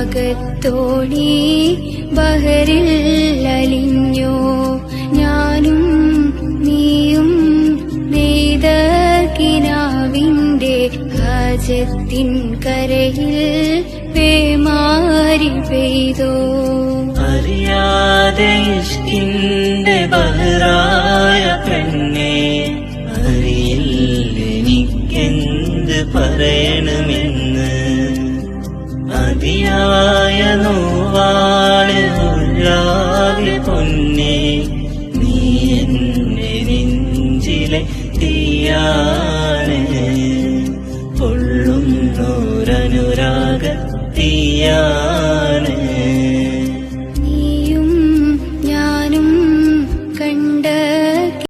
തോണി ബഹറിൽ അലിഞ്ഞോ? ഞാനും നീയും നെയ്ത കിനാവിന്റെ ഹാജത്തിൻ കരയിൽ പേമാരി പെയ്തോ? അറിയാതെ ഇഷ്കിന്റെ ബഹറായ പെണ്ണെ അറിയില്ലെനിക്കെന്ത് പറയണമെന്ന് അതിയായ നോവാണ് ഉള്ളാകെ പൊന്നെ നീ എന്നെ നെഞ്ചിലെ തീയാണ്. പൊള്ളുന്നോരനുരാഗ തീയാണ്